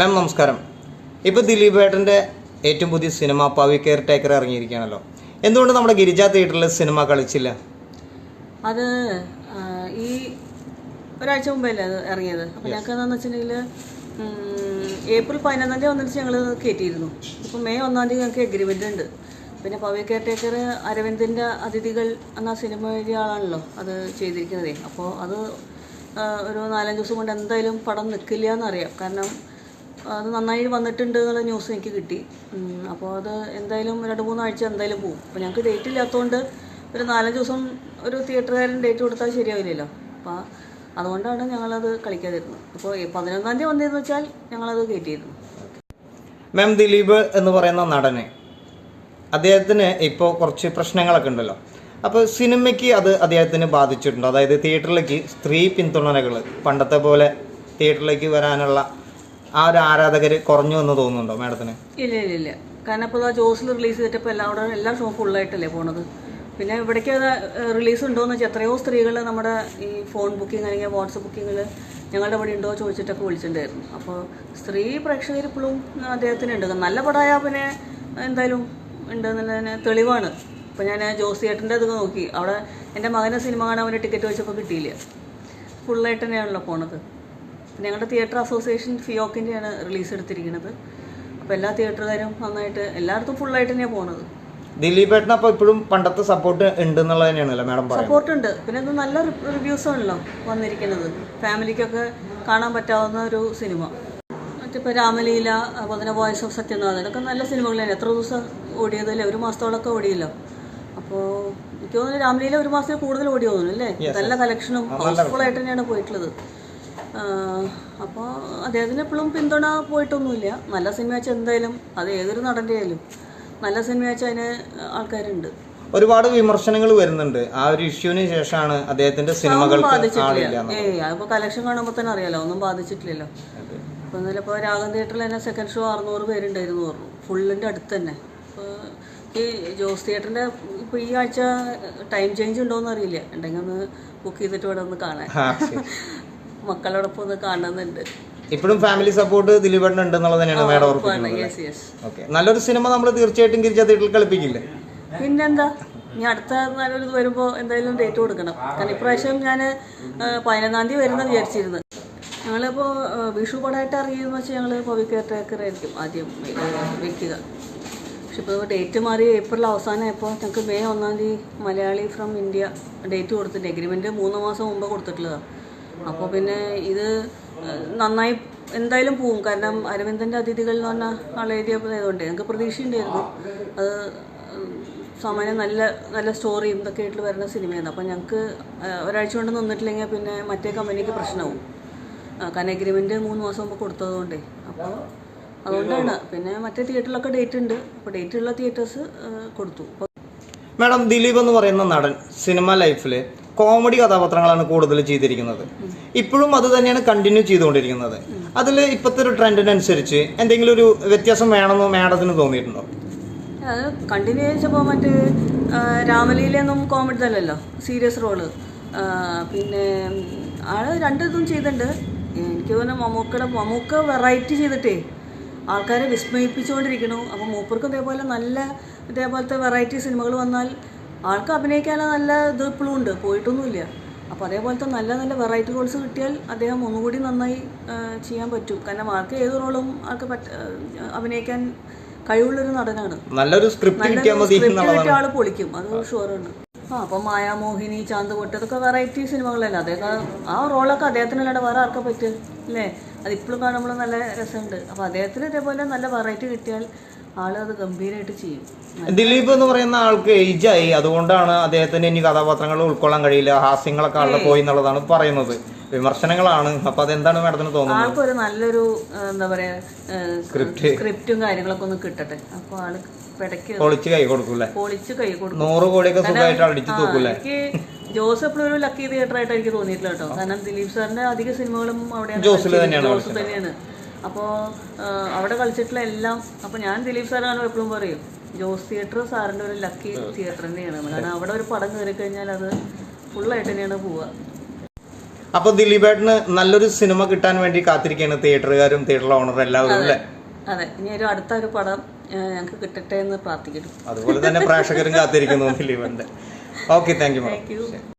മാം നമസ്കാരം. ഇപ്പോൾ ദിലീപ് ഏട്ടന്റെ ഏറ്റവും പുതിയ സിനിമ പവി കെയർ ടേക്കർ ഇറങ്ങിയിരിക്കുകയാണല്ലോ. എന്തുകൊണ്ട് നമ്മുടെ ഗിരിജ തിയേറ്ററിൽ സിനിമ കളിച്ചില്ല? അത് ഈ ഒരാഴ്ച മുമ്പല്ലേ അത് ഇറങ്ങിയത്? അപ്പോൾ ഞങ്ങൾക്ക് എന്താണെന്ന് വെച്ചിട്ടുണ്ടെങ്കിൽ ഏപ്രിൽ പതിനൊന്നാം തീയതി വന്നിട്ട് ഞങ്ങൾ കയറ്റിയിരുന്നു ഇപ്പോൾ മെയ് ഒന്നാം തീയതി ഞങ്ങൾക്ക് എഗ്രിമെന്റ് ഉണ്ട്. പിന്നെ പവി കെയർ ടേക്കർ അരവിന്ദിന്റെ അതിഥികൾ എന്ന സിനിമ ആളാണല്ലോ അത് ചെയ്തിരിക്കുന്നതേ. അപ്പോൾ അത് ഒരു നാലഞ്ച് ദിവസം കൊണ്ട് എന്തായാലും പടം നിൽക്കില്ല എന്നറിയാം. കാരണം അത് നന്നായി വന്നിട്ടുണ്ട് എന്നുള്ള ന്യൂസ് എനിക്ക് കിട്ടി. അപ്പോൾ അത് എന്തായാലും രണ്ട് മൂന്നാഴ്ച എന്തായാലും പോകും. അപ്പോൾ ഞങ്ങൾക്ക് ഡേറ്റ് ഇല്ലാത്തതുകൊണ്ട് ഒരു നാലഞ്ച് ദിവസം ഒരു തിയേറ്ററുകാരൻ ഡേറ്റ് കൊടുത്താൽ ശരിയാവില്ലല്ലോ. അപ്പോൾ അതുകൊണ്ടാണ് ഞങ്ങളത് കളിക്കാതിരുന്നത്. അപ്പോൾ പതിനൊന്നാം തീയതി വന്നതെന്ന് വെച്ചാൽ ഞങ്ങളത് കയറ്റിയിരുന്നു മാം ദിലീപ് എന്ന് പറയുന്ന നടന് അദ്ദേഹത്തിന് ഇപ്പോൾ കുറച്ച് പ്രശ്നങ്ങളൊക്കെ ഉണ്ടല്ലോ. അപ്പോൾ സിനിമയ്ക്ക് അത് അദ്ദേഹത്തിന് ബാധിച്ചിട്ടുണ്ട്. അതായത് തിയേറ്ററിലേക്ക് സ്ത്രീ പിന്തുണകൾ പണ്ടത്തെ പോലെ തിയേറ്ററിലേക്ക് വരാനുള്ള ആ ഒരു ആരാധകർ കുറഞ്ഞു എന്ന് തോന്നുന്നുണ്ടോ മാഡത്തിന്? ഇല്ല ഇല്ല ഇല്ല. കാരണം ഇപ്പോൾ ആ ജോസിൽ റിലീസ് ചെയ്തിട്ടപ്പോൾ എല്ലാം അവിടെ എല്ലാ ഷോ ഫുള്ളായിട്ടല്ലേ പോണത്? പിന്നെ ഇവിടേക്ക് അത് റിലീസ് ഉണ്ടോയെന്ന് വെച്ചാൽ എത്രയോ സ്ത്രീകൾ നമ്മുടെ ഈ ഫോൺ ബുക്കിംഗ് അല്ലെങ്കിൽ വാട്സപ്പ് ബുക്കിങ്ങിൽ ഞങ്ങളുടെ ഇവിടെ ഉണ്ടോ ചോദിച്ചിട്ടൊക്കെ വിളിച്ചിട്ടുണ്ടായിരുന്നു. അപ്പോൾ സ്ത്രീ പ്രേക്ഷകർ ഇപ്പോഴും അദ്ദേഹത്തിന് ഉണ്ട് നല്ല പടമായ പിന്നെ എന്തായാലും ഉണ്ട് എന്നുള്ളതിന് തെളിവാണ്. ഇപ്പോൾ ഞാൻ ജോസ് ചേട്ടന്റെ അത് നോക്കി. അവിടെ എന്റെ മകനെ സിനിമ കാണാൻ വേണ്ടി ടിക്കറ്റ് വെച്ചപ്പോൾ കിട്ടിയില്ല. ഫുള്ളായിട്ട് തന്നെയാണല്ലോ പോണത്. ഞങ്ങളുടെ തിയേറ്റർ അസോസിയേഷൻ ഫിയോക്കിന്റെയാണ് റിലീസ് എടുത്തിരിക്കുന്നത്. അപ്പോൾ എല്ലാ തിയേറ്ററുകാരും നന്നായിട്ട് എല്ലായിടത്തും ഫുള്ളായിട്ട് തന്നെയാണ് പോകുന്നത് ദിലീപ് ഏട്ടൻ അപ്പോൾ ഇപ്പോഴും പണ്ടത്തെ സപ്പോർട്ട് ഉണ്ട് എന്നുള്ളത് തന്നെയാണല്ലോ മാഡം പറയുന്നത്. സപ്പോർട്ട് ഉണ്ട്. പിന്നെ ഇത് നല്ല റിവ്യൂസ് ആണല്ലോ വന്നിരിക്കുന്നത്. ഫാമിലിക്കൊക്കെ കാണാൻ പറ്റാവുന്ന ഒരു സിനിമ മറ്റിപ്പോൾ രാമലീല അതുപോലെ തന്നെ വോയിസ് ഓഫ് സത്യനാഥൻ ഇതൊക്കെ നല്ല സിനിമകളാണ് എത്ര ദിവസം ഓടിയതല്ലേ? ഒരു മാസത്തോളമൊക്കെ ഓടിയല്ലോ. അപ്പോൾ എനിക്ക് തോന്നുന്നു രാമലീല ഒരു മാസത്തിൽ കൂടുതൽ ഓടി തോന്നുന്നു അല്ലേ നല്ല കളക്ഷനും ഹൗസ്ഫുൾ ആയിട്ട് തന്നെയാണ് പോയിട്ടുള്ളത്. അപ്പോൾ അദ്ദേഹത്തിന് എപ്പോഴും പിന്തുണ പോയിട്ടൊന്നുമില്ല. നല്ല സിനിമ വെച്ചാൽ എന്തായാലും അത് ഏതൊരു നടന്റെ ആയാലും നല്ല സിനിമ വെച്ചാൽ അതിന് ആൾക്കാരുണ്ട്. ഒരുപാട് വിമർശനങ്ങൾ വരുന്നുണ്ട്. ആ ഒരു ഇഷ്യൂവിന് ശേഷമാണ് അദ്ദേഹത്തിന്റെ സിനിമകൾ. അതിപ്പോ കളക്ഷൻ കാണുമ്പോൾ തന്നെ അറിയാലോ ഒന്നും ബാധിച്ചിട്ടില്ലല്ലോ. ഇപ്പൊ ഇന്നലെ ഇപ്പോൾ രാഗം തിയേറ്ററിൽ തന്നെ സെക്കൻഡ് ഷോ അറുന്നൂറ് പേരുണ്ടായിരുന്നു പറഞ്ഞു. ഫുള്ളിന്റെ അടുത്ത് തന്നെ. ഈ ജോസ് തിയേറ്ററിന്റെ ഇപ്പൊ ഈ ആഴ്ച ടൈം ചേഞ്ച് ഉണ്ടോന്ന് അറിയില്ല. ഉണ്ടെങ്കിൽ ഒന്ന് ബുക്ക് ചെയ്തിട്ട് ഇവിടെ ഒന്ന് കാണാൻ. മക്കളോടൊപ്പം ഒന്ന് കാണുന്നുണ്ട്. ഇപ്പോഴും ഫാമിലി സപ്പോർട്ട് ദിലീപ് ഉണ്ടെന്നുള്ളത് തന്നെയാണ് മാഡം ഉറപ്പിക്കുന്നത് നല്ലൊരു സിനിമ നമ്മൾ തീർച്ചയായിട്ടും തിയേറ്ററിൽ കളിപ്പിക്കില്ലേ? പിന്നെന്താ? ഇനി അടുത്ത നല്ലൊരു ഇത് വരുമ്പോൾ എന്തായാലും ഡേറ്റ് കൊടുക്കണം. കാരണം ഇപ്രാവശ്യം ഞാൻ പതിനൊന്നാം തീയതി വരുന്ന വിചാരിച്ചിരുന്നു. ഞങ്ങളിപ്പോൾ വിഷു പടമായിട്ട് അറിയുമെന്ന് വെച്ചാൽ ഞങ്ങൾ ആയിരിക്കും ആദ്യം ഏഹ്, വെക്കുക. പക്ഷെ ഇപ്പോൾ ഡേറ്റ് മാറി ഏപ്രിൽ അവസാനമായപ്പോൾ ഞങ്ങൾക്ക് മെയ് ഒന്നാം തീയതി മലയാളി ഫ്രം ഇന്ത്യ ഡേറ്റ് കൊടുത്തിട്ടുണ്ട് എഗ്രിമെന്റ് മൂന്ന് മാസം മുമ്പ് കൊടുത്തിട്ടുള്ളതാണ് അപ്പോൾ പിന്നെ ഇത് നന്നായി എന്തായാലും പോവും. കാരണം അരവിന്ദന്റെ അതിഥികൾ എന്ന് പറഞ്ഞാൽ ആളെഴുതിയതുകൊണ്ട് ഞങ്ങൾക്ക് പ്രതീക്ഷയുണ്ടായിരുന്നു. അത് സാമാന്യം നല്ല നല്ല സ്റ്റോറിയും ഇതൊക്കെ ആയിട്ട് വരുന്ന സിനിമയാണ് അപ്പം ഞങ്ങൾക്ക് ഒരാഴ്ച കൊണ്ട് നിന്നിട്ടില്ലെങ്കിൽ പിന്നെ മറ്റേ കമ്പനിക്ക് പ്രശ്നമാവും കാരണം എഗ്രിമെന്റ് മൂന്ന് മാസം മുമ്പ് കൊടുത്തതുകൊണ്ടേ അപ്പോൾ അതുകൊണ്ടാണ്. പിന്നെ മറ്റേ തിയേറ്ററിലൊക്കെ ഡേറ്റ് ഉണ്ട്. അപ്പോൾ ഡേറ്റ് ഉള്ള തിയേറ്റേഴ്സ് കൊടുത്തു. മാഡം ദിലീപ് എന്ന് പറയുന്ന നടൻ സിനിമ ലൈഫിൽ കോമഡി കഥാപാത്രങ്ങളാണ് കൂടുതൽ ചെയ്തിരിക്കുന്നത്. ഇപ്പോഴും അത് തന്നെയാണ് കണ്ടിന്യൂ ചെയ്തുകൊണ്ടിരിക്കുന്നത്. അതിൽ ഇപ്പോഴത്തെ ഒരു ട്രെൻഡിനനുസരിച്ച് എന്തെങ്കിലും ഒരു വ്യത്യാസം വേണമെന്നോ മാഡത്തിന് തോന്നിയിട്ടുണ്ടോ? അത് കണ്ടിന്യൂ ചെയ്തപ്പോൾ മറ്റേ രാമലീലയൊന്നും കോമഡി തന്നെയല്ലോ സീരിയസ് റോൾ പിന്നെ ആൾ രണ്ടിതും ചെയ്തിട്ടുണ്ട്. എനിക്ക് തോന്നുന്നു മമ്മൂക്കയുടെ മമ്മൂക്ക വെറൈറ്റി ചെയ്തിട്ടേ ആൾക്കാരെ വിസ്മയിപ്പിച്ചുകൊണ്ടിരിക്കണു അപ്പോൾ മൂപ്പർക്കും ഇതേപോലെ നല്ല ഇതേപോലത്തെ വെറൈറ്റി സിനിമകൾ വന്നാൽ ആൾക്ക് അഭിനയിക്കാനുള്ള നല്ല ഇത് ഇപ്പോഴും ഉണ്ട്. പോയിട്ടൊന്നുമില്ല. അപ്പോൾ അതേപോലത്തെ നല്ല നല്ല വെറൈറ്റി റോൾസ് കിട്ടിയാൽ അദ്ദേഹം ഒന്നുകൂടി നന്നായി ചെയ്യാൻ പറ്റും. കാരണം ആൾക്ക് ഏത് റോളും ആൾക്ക് പറ്റ അഭിനയിക്കാൻ കഴിവുള്ളൊരു നടനാണ്. നല്ലൊരു സ്ക്രിപ്റ്റ് ആൾ പൊളിക്കും. അത് ഷുവറാണ് ആ അപ്പം മായാമോഹിനി ചാന്ത് പൊട്ട് ഇതൊക്കെ വെറൈറ്റി സിനിമകളല്ലേ അദ്ദേഹം ആ റോളൊക്കെ അദ്ദേഹത്തിനല്ലാണ്ട് വേറെ ആർക്കാ പറ്റും അല്ലേ? അത് ഇപ്പോഴും കാണുമ്പോൾ നല്ല രസമുണ്ട്. അപ്പോൾ അദ്ദേഹത്തിന് ഇതേപോലെ നല്ല വെറൈറ്റി കിട്ടിയാൽ ആൾ അത് ഗംഭീരമായിട്ട് ചെയ്യും ദിലീപ് എന്ന് പറയുന്ന ആൾക്ക് ഏജായി അതുകൊണ്ടാണ് അദ്ദേഹത്തിന് ഇനി കഥാപാത്രങ്ങൾ ഉൾക്കൊള്ളാൻ കഴിയില്ല. ഹാസ്യങ്ങളൊക്കെ ആളുടെ പോയി എന്നുള്ളതാണ് പറയുന്നത്. വിമർശനങ്ങളാണ്. അപ്പൊ അതെന്താണ് മാഡത്തിന് തോന്നുന്നത്? ആൾക്കൊരു നല്ലൊരു എന്താ പറയാ സ്ക്രിപ്റ്റ്. സ്ക്രിപ്റ്റും കാര്യങ്ങളൊക്കെ ഒന്ന് കിട്ടട്ടെ. അപ്പൊ ആൾ പൊളിച്ച് കൈ കൊടുക്കൂലേ പൊളിച്ച് കൈ കൊടുക്കും. നൂറ് കോടിയൊക്കെ സുഖമായിട്ട് അടിച്ചു തൂക്കൂലെ തൂക്കൂലേ എനിക്ക് ജോസ് എപ്പോഴും ഒരു ലക്കി തിയേറ്റർ ആയിട്ട് എനിക്ക് തോന്നിയിട്ടില്ല കേട്ടോ. കാരണം ദിലീപ് സാറിന്റെ അധിക സിനിമകളും അവിടെ ജോസിൽ കളിച്ചത്. തന്നെയാണ് ജോസ് തന്നെയാണ്. അപ്പോൾ അവിടെ കളിച്ചിട്ടുള്ള എല്ലാം അപ്പോൾ ഞാൻ ദിലീപ് സാറാണ് എപ്പോഴും പറയും ജോസ് തിയേറ്റർ സാറിന്റെ ഒരു ലക്കി തിയേറ്റർ തന്നെയാണ്. കാരണം അവിടെ ഒരു പടം കയറി കഴിഞ്ഞാൽ അത് ഫുള്ളായിട്ട് തന്നെയാണ് പോവുക. അപ്പോൾ ദിലീപേട്ടന് നല്ലൊരു സിനിമ കിട്ടാൻ വേണ്ടി കാത്തിരിക്കുകയാണ് തിയേറ്ററുകാരും തിയേറ്റർ ഓണർ എല്ലാവരും അല്ലേ? അതെ. ഇനി ഒരു അടുത്ത ഒരു പടം ഞങ്ങൾക്ക് കിട്ടട്ടെ എന്ന് പ്രാർത്ഥിക്കുന്നു. അതുപോലെ തന്നെ പ്രേക്ഷകരും കാത്തിരിക്കുന്നു ദിലീപന്റെ ഓക്കെ താങ്ക് യു